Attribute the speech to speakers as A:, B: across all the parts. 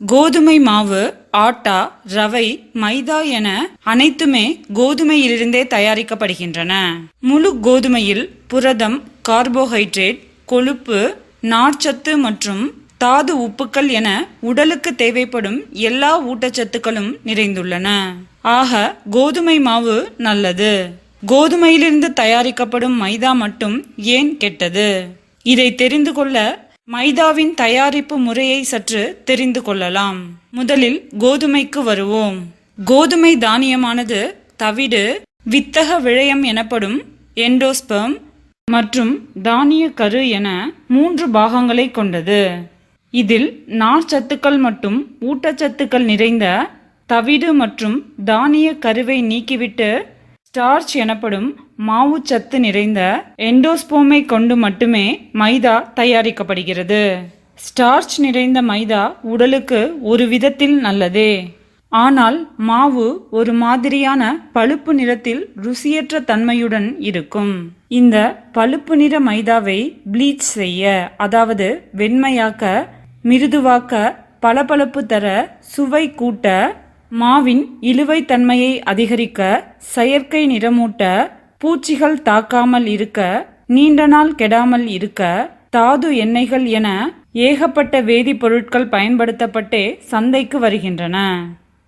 A: கோதுமை மாவு ஆட்டா ரவை மைதா என அனைத்துமே கோதுமையிலிருந்தே தயாரிக்கப்படுகின்றன. முழு கோதுமையில் புரதம் கார்போஹைட்ரேட் கொழுப்பு நார்ச்சத்து மற்றும் தாது உப்புக்கள் என உடலுக்கு தேவைப்படும் எல்லா ஊட்டச்சத்துக்களும் நிறைந்துள்ளன. ஆக கோதுமை மாவு நல்லது. கோதுமையிலிருந்து தயாரிக்கப்படும் மைதா மட்டும் ஏன் கெட்டது? இதை தெரிந்து கொள்ள மைதாவின் தயாரிப்பு முறையை சற்று தெரிந்து கொள்ளலாம். முதலில் கோதுமைக்கு வருவோம். கோதுமை தானியமானது தவிடு வித்தக விழயம் எனப்படும் எண்டோஸ்பம் மற்றும் தானிய கரு என மூன்று பாகங்களை கொண்டது. இதில் நார்ச்சத்துக்கள் மற்றும் ஊட்டச்சத்துக்கள் நிறைந்த தவிடு மற்றும் தானிய கருவை நீக்கிவிட்டு ஸ்டார்ச் எனப்படும் மாவுச்சத்து நிறைந்த எண்டோஸ்போமை கொண்டு மட்டுமே மைதா தயாரிக்கப்படுகிறது. ஸ்டார்ச் நிறைந்த மைதா உடலுக்கு ஒரு விதத்தில் நல்லதே. ஆனால் மாவு ஒரு மாதிரியான பழுப்பு நிறத்தில் ருசியற்ற தன்மையுடன் இருக்கும். இந்த பழுப்பு நிற மைதாவை ப்ளீச் செய்ய அதாவது வெண்மையாக்க மிருதுவாக்க பளபளப்பு தர சுவை கூட்ட மாவின் இழுவைத்தன்மையை அதிகரிக்க செயற்கை நிறமூட்ட பூச்சிகள் தாக்காமல் இருக்க நீண்ட நாள் கெடாமல் இருக்க தாது எண்ணெய்கள் என ஏகப்பட்ட வேதிப்பொருட்கள் பயன்படுத்தப்பட்டே சந்தைக்கு வருகின்றன.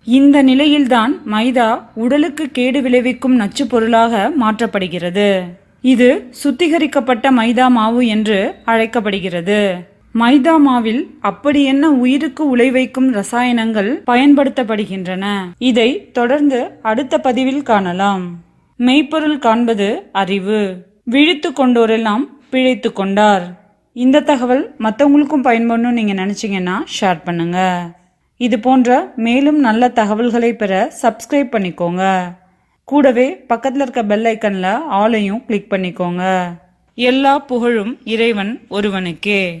A: இந்த நிலையில்தான் மைதா உடலுக்கு கேடு விளைவிக்கும் நச்சு பொருளாக மாற்றப்படுகிறது. இது சுத்திகரிக்கப்பட்ட மைதா மாவு என்று அழைக்கப்படுகிறது. மைதா மாவில் அப்படி என்ன உயிருக்கு உழைவைக்கும் ரசாயனங்கள் பயன்படுத்தப்படுகின்றன? இதை தொடர்ந்து அடுத்த பதிவில் காணலாம். மெய்ப்பொருள் காண்பது அறிவு. விழித்து கொண்டோரெல்லாம் பிழைத்து கொண்டார். இந்த தகவல் மற்றவங்களுக்கும் பயன்படணும்னு நீங்கள் நினச்சிங்கன்னா ஷேர் பண்ணுங்க. இது போன்ற மேலும் நல்ல தகவல்களை பெற சப்ஸ்கிரைப் பண்ணிக்கோங்க. கூடவே பக்கத்தில் இருக்க பெல் ஐக்கனில் ஆலையும் கிளிக் பண்ணிக்கோங்க. எல்லா புகழும் இறைவன் ஒருவனுக்கே.